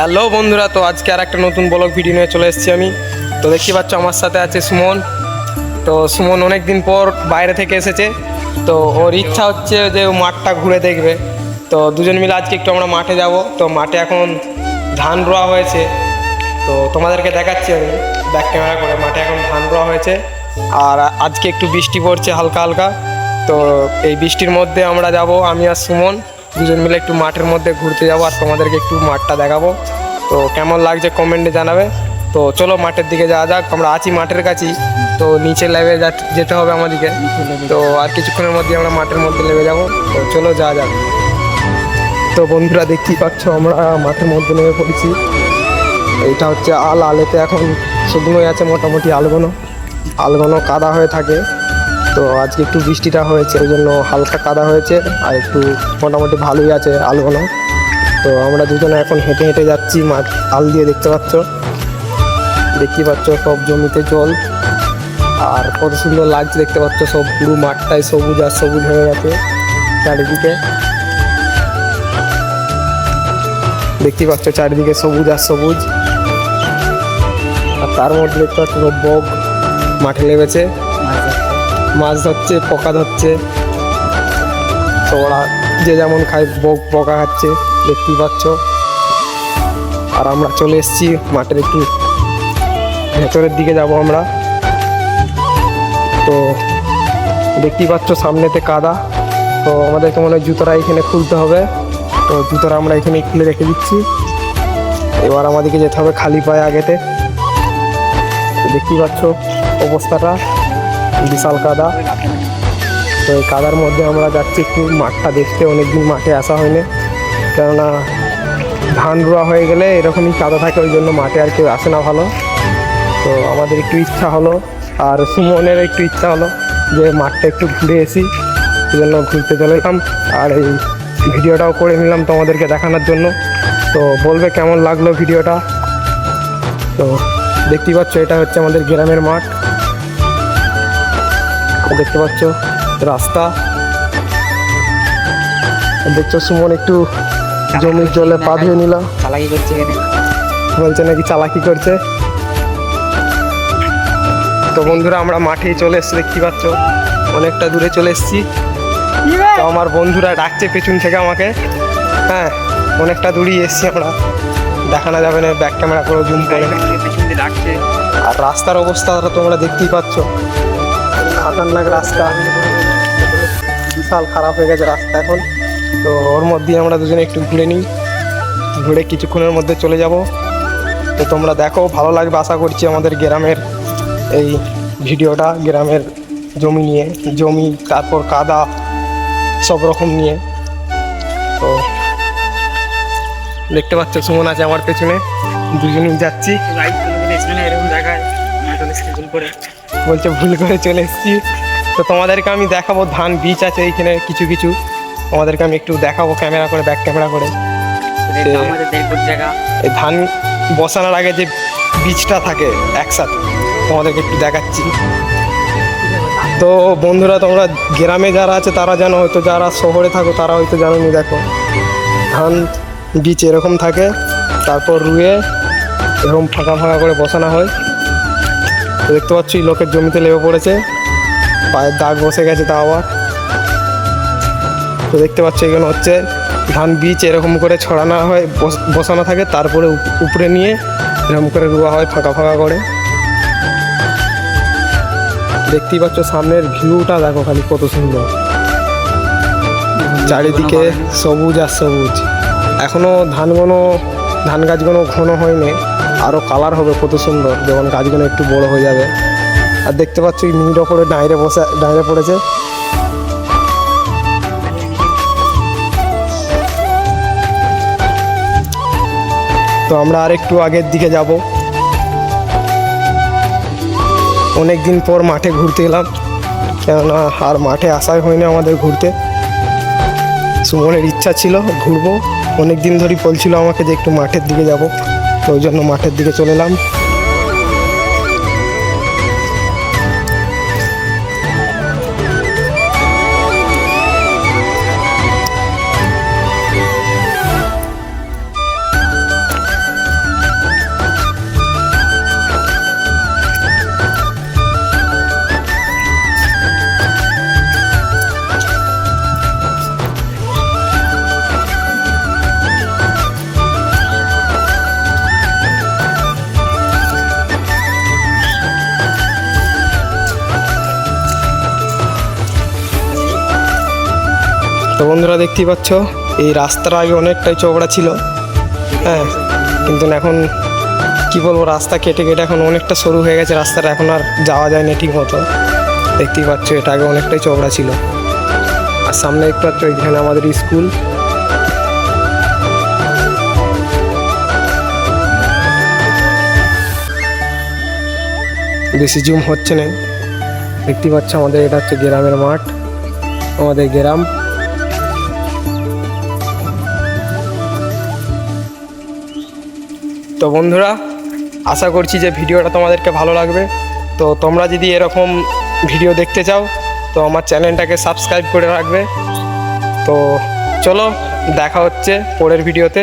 Hello বন্ধুরা, তো আজকে আর একটা নতুন ব্লগ ভিডিও নিয়ে চলে এসেছি আমি। তো দেখতে পাচ্ছ আমার সাথে আছে সুমন। তো সুমন অনেক দিন পর বাইরে থেকে এসেছে। তো ওর ইচ্ছা হচ্ছে যে ও মাঠটা ঘুরে দেখবে। তো দুজন মিলে আজকে একটু আমরা মাঠে যাব। তো মাঠে এখন ধান রোয়া হয়েছে। তো তোমাদেরকে দেখাচ্ছি আমি ব্যাক ক্যামেরা করে। মাঠে এখন ধান রোয়া হয়েছে। আর আজকে একটু বৃষ্টি পড়ছে হালকা হালকা। তো এই বৃষ্টির মধ্যে আমরা যাব, আমি আর সুমন। দুজন মিলে একটু মাঠের মধ্যে ঘুরতে যাব আর তোমাদেরকে একটু মাঠটা দেখাবো। তো কেমন লাগছে কমেন্টে জানাবে। তো চলো মাঠের দিকে যাওয়া যাক, আমরা আছি মাঠের কাছেই। তো নিচে যা- যেতে হবে আমাদেরকে। তো আর কিছুক্ষণের মধ্যে আমরা মাঠের মধ্যে লেবে যাব। তো চলো যাওয়া যাক। তো বন্ধুরা দেখতেই পাচ্ছ, আমরা মাঠের মধ্যে নেমে পড়েছি। এটা হচ্ছে আল আলেতে এখন শুকনোই আছে মোটামুটি আলগোনো। আলগোনো কাদা হয়ে থাকে। তো আজকে একটু বৃষ্টিটা হয়েছে, ওই জন্য হালকা কাদা হয়েছে আর একটু মোটামুটি ভালোই আছে আলগোনো। তো আমরা দুজনে এখন হেঁটে হেঁটে যাচ্ছি, মাঠ আল দিয়ে দেখতে পাচ্ছ। দেখতে পাচ্ছ সব জমিতে জল। আর কত সুন্দর লাগছে দেখতে পাচ্ছ সব, পুরো মাঠটাই সবুজ আর সবুজ হয়ে গেছে চারিদিকে। দেখতে পাচ্ছ চারিদিকে সবুজ আর সবুজ। আর তার মধ্যে দেখতে পাচ্ছ বক মাঠে লেগেছে মাছ ধরছে, পোকা ধরছে। তো ওরা যে যেমন খায় পোকা খাচ্ছে, দেখতেই পাচ্ছ। আর আমরা চলে এসেছি মাঠের একটু ভেতরের দিকে যাব আমরা। তো দেখতেই পাচ্ছ সামনেতে কাদা। তো আমাদেরকে মনে হয় জুতোটা এখানে খুলতে হবে। তো জুতোরা আমরা এখানে খুলে রেখে দিচ্ছি। এবার আমাদেরকে যেতে হবে খালি পায়ে আগেতে। দেখতেই পাচ্ছ অবস্থাটা। বিশাল কাদা। তো এই কাদার মধ্যে আমরা যাচ্ছি একটু মাঠটা দেখতে, অনেকদিন মাঠে আসা হয়নি। কেননা ধান রোয়া হয়ে গেলে এরকমই কাদা থাকে, ওই জন্য মাঠে আর কেউ আসে না ভালো। তো আমাদের একটু ইচ্ছা হলো, আর সুমনের একটু ইচ্ছা হলো যে মাঠটা একটু ঘুরে এসি, এই জন্য ঘুরতে চলে এলাম। আর এই ভিডিওটাও করে নিলাম তোমাদেরকে দেখানোর জন্য। তো বলবে কেমন লাগল ভিডিওটা? তো দেখতেই পাচ্ছ, এটা হচ্ছে আমাদের গ্রামের মাঠ। দেখতে পাচ্ছ রাস্তা। দেখছ সুমন একটু জমির জলে পা ধুয়ে নিলাম চালাকি করছে বলছে নাকি চালাকি করছে? তো বন্ধুরা আমরা মাঠেই চলে এসছি দেখতে পাচ্ছ? অনেকটা দূরে চলে এসছি। তো আমার বন্ধুরা ডাকছে পেছন থেকে আমাকে। হ্যাঁ অনেকটা দূরেই এসছি আমরা। দেখানো যাবে না ব্যাক ক্যামেরা করে। জুম করে আর রাস্তার অবস্থা তোমরা দেখতেই পাচ্ছ। খতরনাক রাস্তা। বিশাল খারাপ হয়ে গেছে রাস্তা এখন। তো ওর মধ্যে আমরা দুজনে একটু ঘুরে নিই। ঘুরে কিছুক্ষণের মধ্যে চলে যাব। তো তোমরা দেখো, ভালো লাগবে আশা করছি আমাদের গ্রামের এই ভিডিওটা, গ্রামের জমি নিয়ে, জমি, তারপর কাদা, সব রকম নিয়ে। তো দেখতে পাচ্ছ, সুমন আছে আমার পেছনে। দুজনেই যাচ্ছি। এরকম জায়গায় করে বলছে ভুল করে চলে এসেছি। তো তোমাদেরকে আমি দেখাবো ধান বীজ আছে এইখানে কিছু কিছু। তোমাদেরকে আমি একটু দেখাবো ক্যামেরা করে ব্যাক ক্যামেরা করে। ধান বসানোর আগে যে বীজটা থাকে একসাথে তোমাদেরকে একটু দেখাচ্ছি। তো বন্ধুরা তোমরা গ্রামে যারা আছে তারা জানো হয়তো যারা শহরে থাকো তারা হয়তো জানো নি দেখো। ধান বীজ এরকম থাকে তারপর রুয়ে এরকম ফাঁকা ফাঁকা করে বসানো হয়। দেখতে পাচ্ছি লোকের জমিতে লেগে পড়েছে। পায়ের দাগ বসে গেছে তা আবার। তো দেখতে পাচ্ছ এখানে হচ্ছে ধান বীজ এরকম করে ছড়ানো হয়, বস- বসানো থাকে, তারপরে উপরে নিয়ে এরকম করে রোয়া হয় ফাঁকা ফাঁকা করে। দেখতেই পাচ্ছ সামনের ভিউটা, দেখো খালি কত সুন্দর। চারিদিকে সবুজ আর সবুজ। এখনও ধানগুলো ধান গাছগুলো ঘন হয়নি। আরও কালার হবে কত সুন্দর। যখন গাছগুলো একটু বড় হয়ে যাবে। আর দেখতে পাচ্ছ মিনিট ওপরে ডাইরে বসে, ডাইরে পড়েছে। তো আমরা আর একটু আগের দিকে যাব। অনেক দিন পর মাঠে ঘুরতে এলাম। কেননা আর মাঠে আসাই হয়নি আমাদের ঘুরতে। সুমনের ইচ্ছা ছিল, ঘুরবো। অনেক দিন ধরেই বলছিল আমাকে যে একটু মাঠের দিকে যাব। তো ওই জন্য মাঠের দিকে চলে এলাম। তো বন্ধুরা দেখতেই পাচ্ছ, এই রাস্তাটা আগে অনেকটাই চওড়া ছিল। হ্যাঁ কিন্তু এখন কি বলব, রাস্তা কেটে কেটে এখন অনেকটা সরু হয়ে গেছে, রাস্তাটা এখন আর যাওয়া যায় না ঠিক মতো। দেখতেই পাচ্ছ, এটা আগে অনেকটাই চওড়া ছিল। আর সামনে দেখতে পাচ্ছ এখানে আমাদের স্কুল। বেশি জুম হচ্ছে না। দেখতেই পাচ্ছ, আমাদের এটা হচ্ছে গ্রামের মাঠ। আমাদের গ্রাম। তো বন্ধুরা, আশা করছি যে ভিডিওটা তোমাদেরকে ভালো লাগবে। তো তোমরা যদি এরকম ভিডিও দেখতে চাও, তো আমার চ্যানেলটাকে সাবস্ক্রাইব করে রাখবে। তো চলো, দেখা হচ্ছে পরের ভিডিওতে।